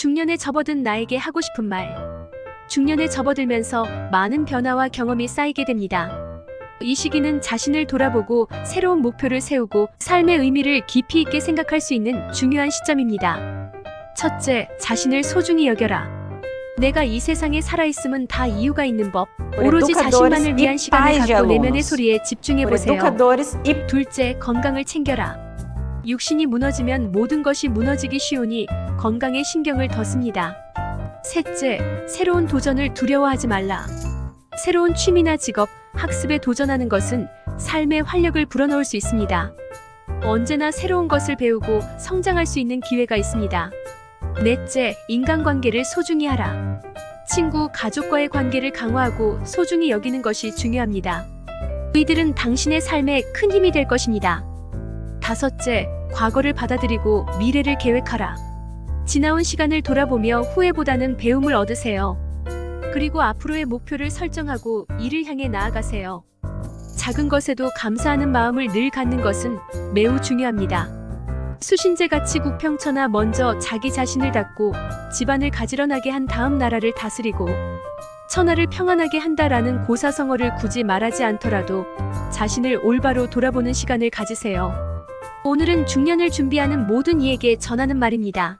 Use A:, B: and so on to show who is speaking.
A: 중년에 접어든 나에게 하고 싶은 말. 중년에 접어들면서 많은 변화와 경험이 쌓이게 됩니다. 이 시기는 자신을 돌아보고 새로운 목표를 세우고 삶의 의미를 깊이 있게 생각할 수 있는 중요한 시점입니다. 첫째, 자신을 소중히 여겨라. 내가 이 세상에 살아있음은 다 이유가 있는 법. 오로지 자신만을 위한 시간을 갖고 내면의. 소리에 집중해 보세요. 둘째, 건강을 챙겨라. 육신이 무너지면 모든 것이 무너지기 쉬우니 건강에 신경을 더 씁니다. 셋째, 새로운 도전을 두려워하지 말라. 새로운 취미나 직업, 학습에 도전하는 것은 삶의 활력을 불어넣을 수 있습니다. 언제나 새로운 것을 배우고 성장할 수 있는 기회가 있습니다. 넷째, 인간관계를 소중히 하라. 친구, 가족과의 관계를 강화하고 소중히 여기는 것이 중요합니다. 이들은 당신의 삶에 큰 힘이 될 것입니다. 다섯째, 과거를 받아들이고 미래를 계획하라. 지나온 시간을 돌아보며 후회보다는 배움을 얻으세요. 그리고 앞으로의 목표를 설정하고 이를 향해 나아가세요. 작은 것에도 감사하는 마음을 늘 갖는 것은 매우 중요합니다. 수신제 같이 국평천하 먼저 자기 자신을 닦고 집안을 가지런하게 한 다음 나라를 다스리고 천하를 평안하게 한다라는 고사성어를 굳이 말하지 않더라도 자신을 올바로 돌아보는 시간을 가지세요. 오늘은 중년을 준비하는 모든 이에게 전하는 말입니다.